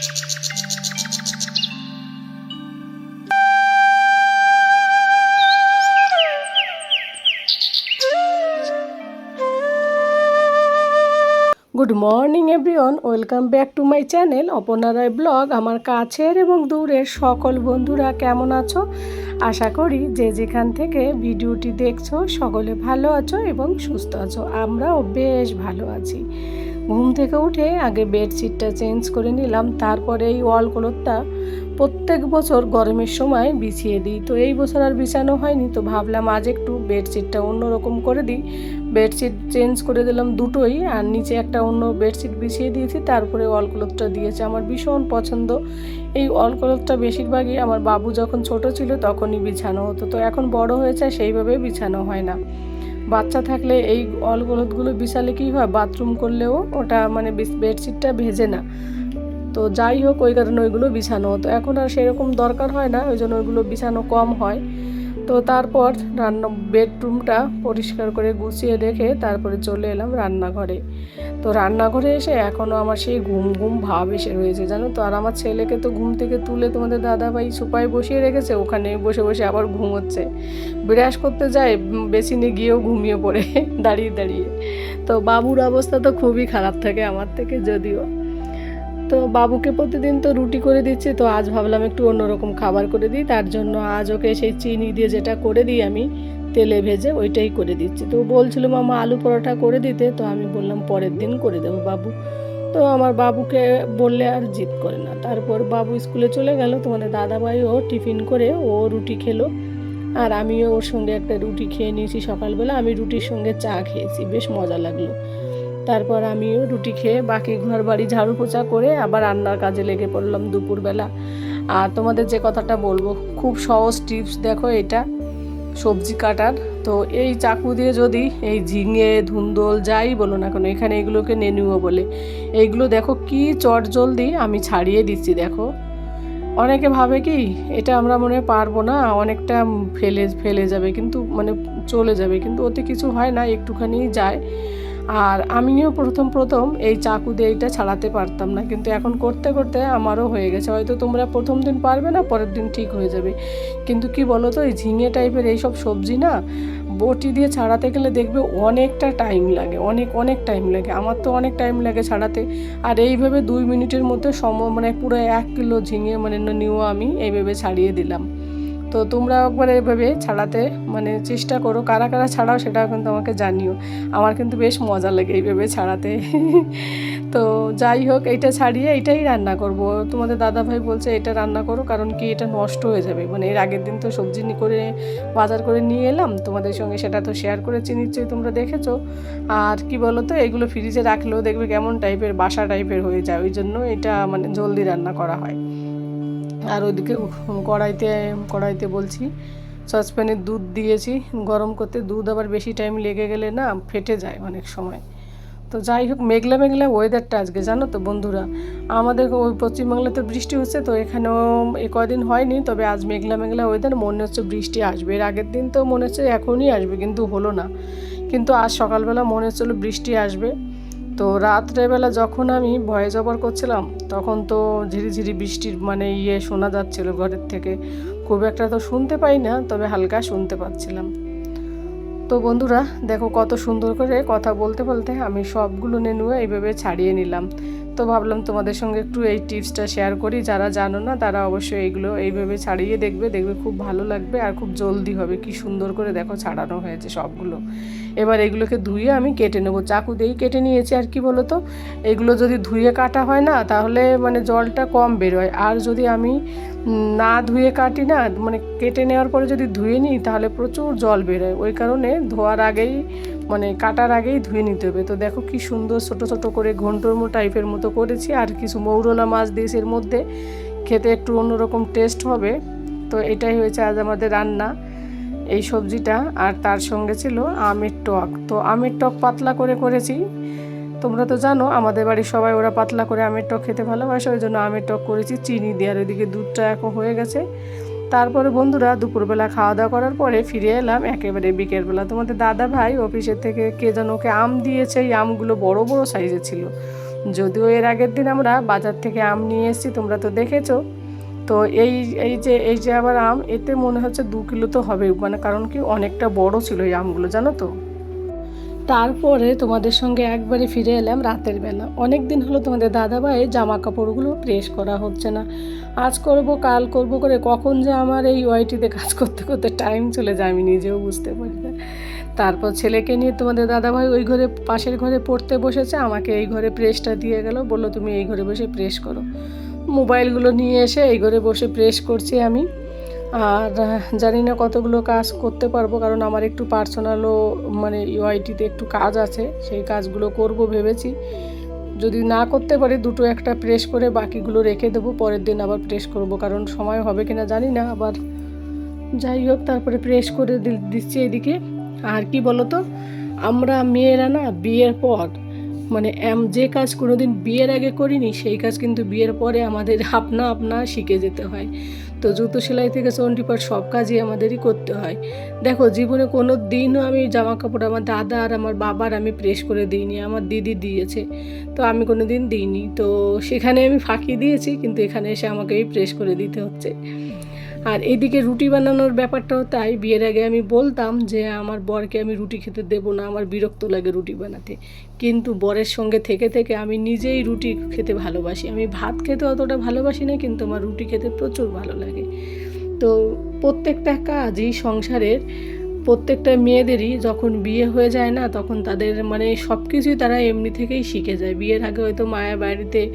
Good morning everyone welcome back to my channel Aparna Ray blog আমার কাছের এবং দূরের সকল বন্ধুরা কেমন আছো? আশা করি যে যেখান থেকে ভিডিওটি দেখছ, সকলে ভালো আছো এবং সুস্থ আছো। আমরাও বেশ ভালো আছি। ঘুম থেকে উঠে আগে বেডশিটটা চেঞ্জ করে নিলাম, তারপরে এই ওয়াল ক্লথটা প্রত্যেক বছর গরমের সময় বিছিয়ে দিই। তো এই বছর আর বিছানো হয়নি, তো ভাবলাম আজ একটু বেডশিটটা অন্যরকম করে দিই। বেডশিট চেঞ্জ করে দিলাম দুটোই, আর নিচে একটা অন্য বেডশিট বিছিয়ে দিয়েছি, তারপরে ওয়াল ক্লথটা দিয়েছে আমার ভীষণ পছন্দ। এই ওয়াল ক্লথটা বেশিরভাগই আমার বাবু যখন ছোট ছিল তখনই বিছানো হতো, তো এখন বড় হয়েছে, সেইভাবে বিছানো হয় না। বাচ্চা থাকলে এই অল বিশালে কী হয়? বাথরুম করলেও ওটা মানে বেডশিটটা ভেজে না। তো যাই হোক, ওই কারণে ওইগুলো বিছানো হতো। এখন আর সেরকম দরকার হয় না, ওই জন্য ওইগুলো বিছানো কম হয়। তো তারপর রান্না বেডরুমটা পরিষ্কার করে গুছিয়ে রেখে তারপরে চলে এলাম রান্নাঘরে। তো রান্নাঘরে এসে এখনও আমার সেই ঘুম ঘুম ভাব এসে রয়েছে, জানো তো? আর আমার ছেলেকে তো ঘুম থেকে তুলে তোমাদের দাদাভাই সোপায় বসিয়ে রেখেছে, ওখানে বসে বসে আবার ঘুম হচ্ছে বিরাস করতে যায় বেসিনে গিয়েও ঘুমিয়ে পড়ে, দাঁড়িয়ে দাঁড়িয়ে। তো বাবুর অবস্থা তো খুবই খারাপ থাকে আমার থেকে, যদিও। তো বাবুকে প্রতিদিন তো রুটি করে দিচ্ছি, তো আজ ভাবলাম একটু অন্যরকম খাবার করে দিই। তার জন্য আজ ওকে সেই চিনি দিয়ে যেটা করে দিই আমি, তেলে ভেজে ওইটাই করে দিচ্ছি। তো বলছিল, মামা, আলু পরোটা করে দিতে। তো আমি বললাম, পরের দিন করে দেবো বাবু। তো আমার বাবুকে বললে আর জিদ করে না। তারপর বাবু স্কুলে চলে গেল, তোমাদের দাদাভাই ও টিফিন করে ও রুটি খেলো। আর আমিও ওর সঙ্গে একটা রুটি খেয়ে নিয়েছি সকালবেলা। আমি রুটির সঙ্গে চা খেয়েছি, বেশ মজা লাগল। তারপর আমিও রুটি খেয়ে বাকি ঘর বাড়ি ঝাড়ু পোছা করে আবার রান্নার কাজে লেগে পড়লাম দুপুরবেলা। আর তোমাদের যে কথাটা বলব, খুব সহজ টিপস দেখো এটা, সবজি কাটার। তো এই চাকু দিয়ে যদি এই ঝিঙে, ধুন্দল, যাই বলো না কেন, এখানে এগুলোকে নেনুও বলে। এইগুলো দেখো কি চট জলদি আমি ছাড়িয়ে দিচ্ছি দেখো। অনেকে ভাবে কি, এটা আমরা মনে পারব না, অনেকটা ফেলে ফেলে যাবে, কিন্তু মানে চলে যাবে, কিন্তু ওতে কিছু হয় না, একটুখানি যায়। আর আমিও প্রথম প্রথম এই চাকু দিয়ে এইটা ছাড়াতে পারতাম না, কিন্তু এখন করতে করতে আমারও হয়ে গেছে। হয়তো তোমরা প্রথম দিন পারবে না, পরের দিন ঠিক হয়ে যাবে। কিন্তু কি বলো তো এই ঝিঙে টাইপের এইসব সবজি না, বটি দিয়ে ছাড়াতে গেলে দেখবে অনেকটা টাইম লাগে, অনেক অনেক টাইম লাগে। আমার তো অনেক টাইম লাগে ছাড়াতে। আর এইভাবে দুই মিনিটের মধ্যে সম মানে পুরো এক কিলো ঝিঙে মানে নিয়েও আমি এইভাবে ছাড়িয়ে দিলাম। তো তোমরা একবার এভাবে ছাড়াতে মানে চেষ্টা করো, কারা কারা ছাড়াও সেটাও কিন্তু আমাকে জানিও। আমার কিন্তু বেশ মজা লাগে এইভাবে ছাড়াতে। তো যাই হোক এটা ছাড়িয়ে এটাই রান্না করব। তোমাদের দাদা ভাই বলছে এটা রান্না করো, কারণ কি এটা নষ্ট হয়ে যাবে। মানে এর আগের দিন তো সবজি করে বাজার করে নিয়ে এলাম, তোমাদের সঙ্গে সেটা তো শেয়ার করেছি, নিশ্চয়ই তোমরা দেখেছ। আর কি বলো তো এগুলো ফ্রিজে রাখলেও দেখবে কেমন টাইপের বাসা টাইপের হয়ে যায়। ওই জন্য এটা মানে জলদি রান্না করা হয়। আর ওইদিকে কড়াইতে কড়াইতে বলছি, সসপ্যানে দুধ দিয়েছি, গরম করতে দুধ আবার বেশি টাইম লেগে গেলে না ফেটে যায় অনেক সময়। তো যাই হোক, মেঘলা মেঘলা ওয়েদারটা আজকে, জানো তো বন্ধুরা? আমাদের ওই পশ্চিমবাংলাতে বৃষ্টি হচ্ছে, তো এখানেও এ কদিন হয়নি, তবে আজ মেঘলা মেঘলা ওয়েদার মনে হচ্ছে বৃষ্টি আসবে। এর আগের দিন তো মনে হচ্ছে এখনই আসবে, কিন্তু হলো না। কিন্তু আজ সকালবেলা মনে হচ্ছিল বৃষ্টি আসবে। তো রাত্রেবেলা যখন আমি ভয়ে জবর করছিলাম, তখন তো ঝিরিঝিরি বৃষ্টির মানে ইয়ে শোনা যাচ্ছিল ঘরের থেকে। খুব একটা তো শুনতে পাই না, তবে হালকা শুনতে পাচ্ছিলাম। তো বন্ধুরা, দেখো কত সুন্দর করে কথা বলতে বলতে আমি সবগুলো নেনুয়ে এইভাবে ছাড়িয়ে নিলাম। তো ভাবলাম তোমাদের সঙ্গে একটু এই টিপসটা শেয়ার করি। যারা জানো না, তারা অবশ্যই এইগুলো এইভাবে ছাড়িয়ে দেখবে দেখবে খুব ভালো লাগবে আর খুব জলদি হবে। কি সুন্দর করে দেখো ছাড়ানো হয়েছে সবগুলো। এবার এগুলোকে ধুয়ে আমি কেটে নেব। চাকু দিয়েই কেটে নিয়েছি আর কি বলো তো এগুলো যদি ধুয়ে কাটা হয় না, তাহলে মানে জলটা কম বেরোয়। আর যদি আমি না ধুয়ে কাটি না মানে কেটে নেওয়ার পরে যদি ধুয়ে নিই, তাহলে প্রচুর জল বেরোয়। ওই কারণে ধোয়ার আগেই মানে কাটার আগেই ধুয়ে নিতে হবে। তো দেখো কি সুন্দর ছোট ছোট করে ঘন্টরমো টাইপের মতো করেছি আর কিছু মৌরলা মাছ দিয়েছি মধ্যে। খেতে একটু অন্যরকম টেস্ট হবে। তো এটাই হয়েছে আজ আমাদের রান্না, এই সবজিটা। আর তার সঙ্গে ছিল আমের টক। তো আমের টক পাতলা করে করেছি। তোমরা তো জানো, আমাদের বাড়ির সবাই ওরা পাতলা করে আমের টক খেতে ভালোবাসে। ওই জন্য আমের টক করেছি, চিনি দিয়ে। আর ওইদিকে দুধটা এখন হয়ে গেছে। তারপরে বন্ধুরা দুপুরবেলা খাওয়া দাওয়া করার পরে ফিরে এলাম একেবারে বিকেলবেলা। তোমাদের দাদা ভাই অফিসের থেকে কে যেন ওকে আম দিয়েছে, এই আমগুলো বড় বড় সাইজের ছিল। যদিও এর আগের দিন আমরা বাজার থেকে আম নিয়ে এসেছি, তোমরা তো দেখেছ। তো এই এই যে এই যে আবার আম, এতে মনে হচ্ছে দু কিলো তো হবে মানে কারণ কি অনেকটা বড় ছিল এই আমগুলো, জানো তো? তারপরে তোমাদের সঙ্গে একবারে ফিরে এলাম রাতের বেলা। অনেক দিন হলো তোমাদের দাদাভাই জামা কাপড়গুলো প্রেস করা হচ্ছে না। আজ করব, কাল করব করে কখন যে আমার এই ওয়াইটিতে কাজ করতে করতে টাইম চলে যায়, আমি নিজেও বুঝতে পারি না। তারপর ছেলেকে নিয়ে তোমাদের দাদাভাই ওই ঘরে, পাশের ঘরে পড়তে বসেছে, আমাকে এই ঘরে প্রেসটা দিয়ে গেল, বলল, তুমি এই ঘরে বসে প্রেস করো। মোবাইলগুলো নিয়ে এসে এই ঘরে বসে প্রেস করছি আমি। আর জানি না কতগুলো কাজ করতে পারব, কারণ আমার একটু পার্সোনালও মানে ইউআইটিতে একটু কাজ আছে, সেই কাজগুলো করব ভেবেছি। যদি না করতে পারি, দুটো একটা প্রেস করে বাকিগুলো রেখে দেবো, পরের দিন আবার প্রেস করব, কারণ সময় হবে কিনা জানি না, আবার যাই হোক, তারপরে প্রেস করে দিচ্ছি এদিকে। আর কি বলতো, আমরা মেয়েরা না, বিয়ের পর মানে যে কাজ কোনোদিন বিয়ের আগে করিনি, সেই কাজ কিন্তু বিয়ের পরে আমাদের আপনা আপনা শিখে যেতে হয়। তো জুতো সেলাই থেকে চণ্ডীপাঠ সব কাজই আমাদেরই করতে হয়। দেখো, জীবনে কোনো দিনও আমি জামা কাপড় আমার দাদা আর আমার বাবার আমি প্রেস করে দিইনি, আমার দিদি দিয়েছে। তো আমি কোনো দিন দিইনি। তো সেখানে আমি ফাঁকি দিয়েছি, কিন্তু এখানে এসে আমাকেই প্রেস করে দিতে হচ্ছে। আর এদিকে রুটি বানানোর ব্যাপারটাও তাই। বিয়ের আগে আমি বলতাম যে, আমার বরকে আমি রুটি খেতে দেবো না, আমার বিরক্ত লাগে রুটি বানাতে। কিন্তু বরের সঙ্গে থেকে থেকে আমি নিজেই রুটি খেতে ভালোবাসি। আমি ভাত খেতে অতটা ভালোবাসি না, কিন্তু আমার রুটি খেতে প্রচুর ভালো লাগে। তো প্রত্যেকটা কাজই সংসারের, প্রত্যেকটা মেয়েদেরই যখন বিয়ে হয়ে যায় না, তখন তাদের মানে সব কিছুই তারা এমনি থেকেই শিখে যায়। বিয়ের আগে হয়তো মায়ের বাড়িতে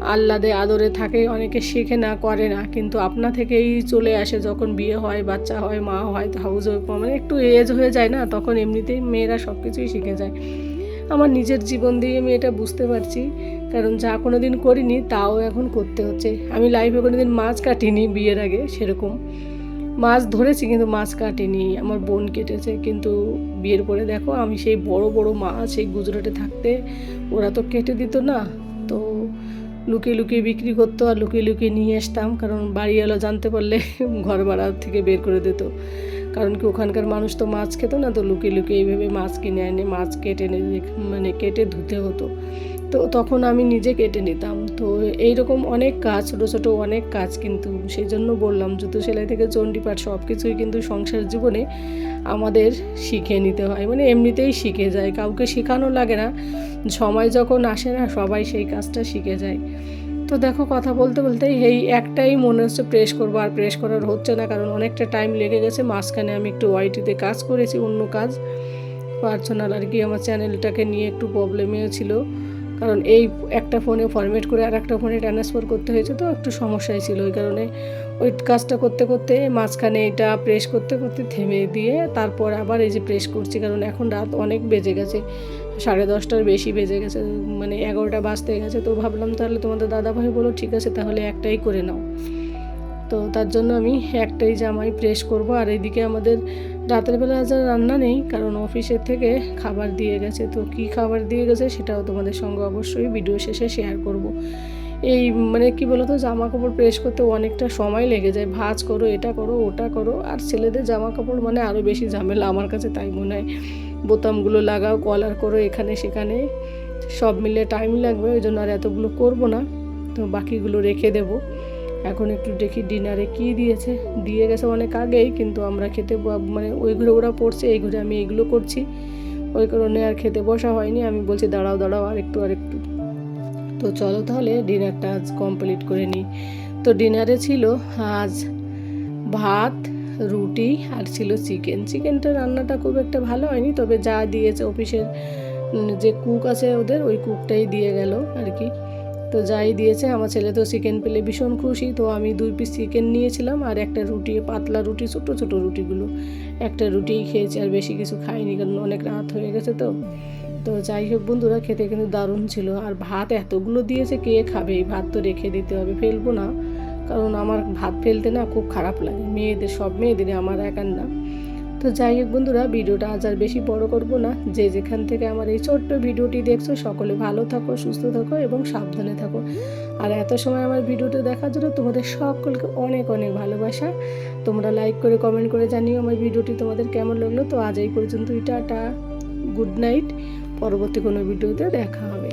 আহ্লাদে আদরে থাকে, অনেকে শেখে না, করে না। কিন্তু আপনা থেকেই চলে আসে, যখন বিয়ে হয়, বাচ্চা হয়, মা হয় হাউস মানে একটু এজ হয়ে যায় না, তখন এমনিতেই মেয়েরা সব কিছুই শিখে যায়। আমার নিজের জীবন দিয়ে আমি এটা বুঝতে পারছি, কারণ যা কোনো দিন করিনি, তাও এখন করতে হচ্ছে। আমি লাইফে কোনো দিন মাছ কাটিনি বিয়ের আগে, সেরকম। মাছ ধরেছি, কিন্তু মাছ কাটিনি, আমার বোন কেটেছে। কিন্তু বিয়ের পরে দেখো, আমি সেই বড় বড় মাছ সেই গুজরাটে থাকতে, ওরা তো কেটে দিত না। লুকিয়ে লুকিয়ে বিক্রি করতো আর লুকিয়ে লুকিয়ে নিয়ে আসতাম, কারণ বাড়ি এলো জানতে পারলে ঘর ভাড়া থেকে বের করে দিত। কারণ কি ওখানকার মানুষ তো মাছ খেত না, তো লুকিয়ে লুকিয়ে এইভাবে মাছ কিনে এনে, মাছ কেটে মানে কেটে ধুতে হতো। তো তখন আমি নিজে কেটে নিতাম। তো এইরকম অনেক কাজ, ছোটো ছোটো অনেক কাজ কিন্তু সেই জন্য বললাম জুতো সেলাই থেকে চণ্ডীপাঠ সব কিছুই কিন্তু সংসার জীবনে আমাদের শিখে নিতে হয়। মানে এমনিতেই শিখে যায়, কাউকে শেখানো লাগে না। সময় যখন আসে না, সবাই সেই কাজটা শিখে যায়। তো দেখো কথা বলতে বলতে এই একটাই মনে হচ্ছে প্রেস করব আর প্রেস করার হচ্ছে না, কারণ অনেকটা টাইম লেগে গেছে। মাঝখানে আমি একটু ওয়াইটিতে কাজ করেছি, অন্য কাজ। পার্সোনাল আর কি, আমার চ্যানেলটাকে নিয়ে একটু প্রবলেমেও ছিল। কারণ এই একটা ফোনে ফরম্যাট করে আর একটা ফোনে ট্রান্সফার করতে হয়েছে তো একটু সমস্যাই ছিল ওই কারণে। ওই কাজটা করতে করতে মাঝখানে এটা প্রেস করতে করতে থেমে দিয়ে তারপর আবার এই যে প্রেস করছি কারণ এখন রাত অনেক বেজে গেছে। সাড়ে দশটার বেশি বেজে গেছে মানে এগারোটা বাজতে গেছে। তো ভাবলাম তাহলে তোমাদের দাদাভাই বলো, ঠিক আছে, তাহলে একটাই করে নাও। তো তার জন্য আমি একটাই জামাই প্রেস করব। আর এইদিকে আমাদের রাতের বেলা আজ রান্না নেই, কারণ অফিসের থেকে খাবার দিয়ে গেছে। তো কি খাবার দিয়ে গেছে সেটাও তোমাদের সঙ্গে অবশ্যই ভিডিও শেষে শেয়ার করব। এই মানে কি বলতো জামা কাপড় প্রেস করতে অনেকটা সময় লেগে যায়। ভাজ করো, এটা করো, ওটা করো। আর ছেলেদের জামা কাপড় মানে আরও বেশি ঝামেলা আমার কাছে তাই মনে হয়। বোতামগুলো লাগাও কলার করো এখানে সেখানে, সব মিলে টাইম লাগবে, ওই জন্য আর এতগুলো করব না। তো বাকিগুলো রেখে দেবো। এখন একটু দেখি ডিনারে কি দিয়েছে। দিয়ে গেছে অনেক আগেই, কিন্তু আমরা খেতে মানে ওই ঘরে ওরা পড়ছে, এই ঘরে আমি এইগুলো করছি। ওই কারণে আর খেতে বসা হয়নি। আমি বলছি, দাঁড়াও দাঁড়াও, আর একটু আর একটু। তো চলো তাহলে ডিনারটা আজ কমপ্লিট করে নিই। তো ডিনারে ছিল আজ ভাত, রুটি, আর ছিল চিকেন চিকেনটা রান্নাটা খুব একটা ভালো হয়নি, তবে যা দিয়েছে অফিসের যে কুক আছে ওদের, ওই কুকটাই দিয়ে গেল আর কি। তো যাই দিয়েছে, আমার ছেলে তো চিকেন পেলে ভীষণ খুশি। তো আমি দুই পিস চিকেন নিয়েছিলাম আর একটা রুটি, পাতলা রুটি ছোটো ছোটো রুটিগুলো। একটা রুটিই খেয়েছি আর বেশি কিছু খাইনি কারণ অনেক রাত হয়ে গেছে তো। তো যাই হোক বন্ধুরা, খেতে কিন্তু দারুণ ছিল। আর ভাত এতগুলো দিয়েছে, কে খাবে? এই ভাত তো রেখে দিতে হবে, ফেলব না। কারণ আমার ভাত ফেলতে না খুব খারাপ লাগে। মেয়েদের, সব মেয়েদের আমার একার না তো যাই হোক বন্ধুরা, ভিডিওটা আজ আর বেশি বড় করব না। যে যেখান থেকে আমার এই ছোট্ট ভিডিওটি দেখছ, সকলে ভালো থাকো, সুস্থ থাকো এবং সাবধানে থাকো। আর এত সময় আমার ভিডিওটা দেখার জন্য তোমাদের সকলকে অনেক অনেক ভালোবাসা। তোমরা লাইক করে কমেন্ট করে জানিও আমার ভিডিওটি তোমাদের কেমন লাগল। তো আজ এই পর্যন্তই, টাটা গুড নাইট পরবর্তী কোনো ভিডিওতে দেখা হবে।